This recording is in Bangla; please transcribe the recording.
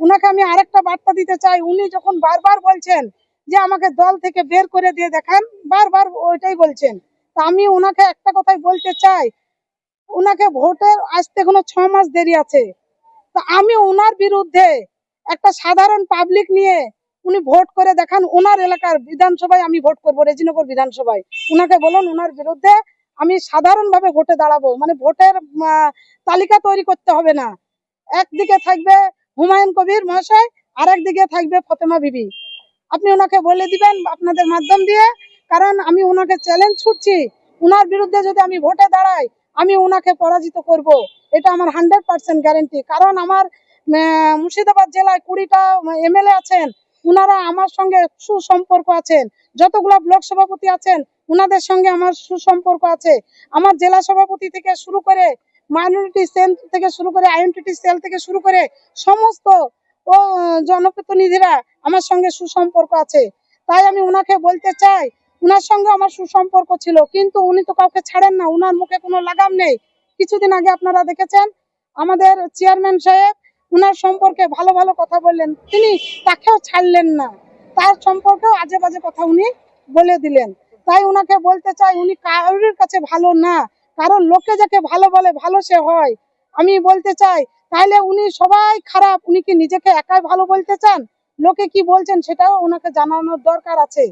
উনাকে আমি আরেকটা বার্তা দিতে চাই। উনি যখন বারবার বলছেন যে আমাকে দল থেকে বের করে দিয়ে দেখান, বারবার ওইটাই বলছেন। তা আমি ওনাকে একটা কথাই বলতে চাই উনাকে ভোটের আসতে কোনো ছ মাস দেরি আছে। তা আমি ওনার বিরুদ্ধে একটা সাধারণ পাবলিক নিয়ে উনি ভোট করে দেখান, ওনার এলাকার বিধানসভায় আমি ভোট করব, রেজিনগর বিধানসভায়। উনাকে বলুন, ওনার বিরুদ্ধে আমি সাধারণভাবে ভোটে দাঁড়াবো। মানে ভোটের তালিকা তৈরি করতে হবে না। একদিকে থাকবে হুমায়ুন কবির মহাশয় আর একদিকে থাকবে ফতেমা বিবি। আপনি ওনাকে বলে দিবেন আপনাদের মাধ্যম দিয়ে, কারণ আমি ওনাকে চ্যালেঞ্জ ছুটছি ওনার বিরুদ্ধে যদি আমি ভোটে দাঁড়াই, আমি ওনাকে পরাজিত করব। এটা আমার হান্ড্রেড পার্সেন্ট গ্যারেন্টি কারণ আমার মুর্শিদাবাদ জেলায় কুড়িটা এমএলএ আছেন। ওনারা আমার সঙ্গে সুসম্পর্ক আছেন। যতগুলো ব্লক সভাপতি আছেন ওনাদের সঙ্গে আমার সুসম্পর্ক আছে। আমার জেলা সভাপতি থেকে শুরু করে মাইনরিটি সেল থেকে শুরু করে আইএনটিটি সেল থেকে শুরু করে সমস্ত, ও জনপ্রতিনিধিরা আমার সঙ্গে সুসম্পর্ক আছে। তাই আমি ওনাকে বলতে চাই ওনার সঙ্গে আমার সুসম্পর্ক ছিল, কিন্তু উনি তো কাউকে ছাড়েন না, উনার মুখে কোনো লাগাম নেই। কিছুদিন আগে আপনারা দেখেছেন, আমাদের চেয়ারম্যান সাহেব উনার সম্পর্কে ভালো ভালো কথা বললেন, তিনি তাকেও ছাড়লেন না। তার সম্পর্কেও আজে বাজে কথা উনি বলে দিলেন। তাই উনাকে বলতে চাই, উনি কারোর কাছে ভালো না কারণ লোকে যাকে ভালো বলে, ভালো সে হয়। আমি বলতে চাই, তাহলে উনি সবাই খারাপ, উনি কি নিজেকে একাই ভালো বলতে চান? লোকে কি বলছেন সেটাও ওনাকে জানানোর দরকার আছে।